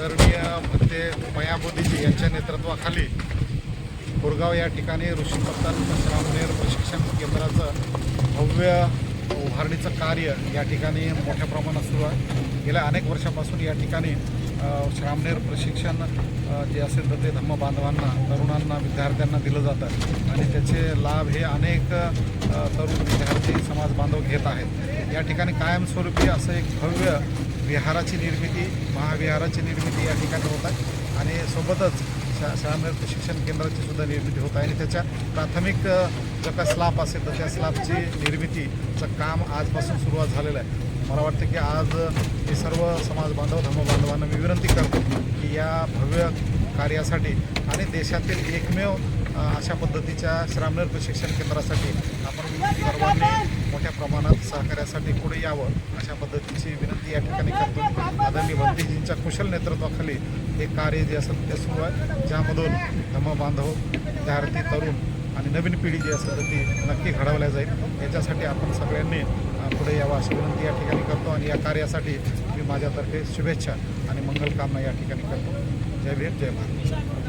आदरणीय भक्ते मया मोदीजी यांच्या नेतृत्वाखाली कोरगाव या ठिकाणी ऋषी पत्तान श्रामनेर प्रशिक्षण केंद्राचं भव्य उभारणीचं कार्य या ठिकाणी मोठ्या प्रमाणात सुरू आहे. गेल्या अनेक वर्षापासून या ठिकाणी श्रामनेर प्रशिक्षण जे असेल तर ते धम्म बांधवांना तरुणांना विद्यार्थ्यांना दिलं जातं. आणि त्याचे लाभ हे अनेक तरुण विद्यार्थी समाज बांधव घेत आहेत. या ठिकाणी कायमस्वरूपी असं एक भव्य विहाराची निर्मिती महाविहाराची निर्मिती या ठिकाणी होत आहे. आणि सोबतच शा शाळा शिक्षण केंद्राची सुद्धा निर्मिती होत आहे. आणि त्याच्या प्राथमिक अ, जर का स्लाप असेल तर त्या स्लापची निर्मितीचं काम आजपासून सुरुवात झालेलं आहे. मला वाटतं की आज हे सर्व समाज बांधव धर्मबांधवांना मी विनंती करतो की या भव्य कार्यासाठी आणि देशातील एकमेव अशा पद्धतीच्या श्रामनेर प्रशिक्षण केंद्रासाठी प्रमाणात पुढे यावं अशा पद्धतीची विनंती या ठिकाणी करतो आदरणीय भंतीजींच्या कुशल नेतृत्वाखाली हे कार्य जे असेल ते सुरू आहे. ज्यामधून धर्मबांधव विद्यार्थी तरुण आणि नवीन पिढी जी असेल ती नक्की घडवल्या जाईल. याच्यासाठी आपण सगळ्यांनी पुढे यावं अशी विनंती या ठिकाणी करतो आणि या कार्यासाठी मी माझ्यातर्फे शुभेच्छा आणि मंगलकामना या ठिकाणी करतो. जय भीम जय भारत.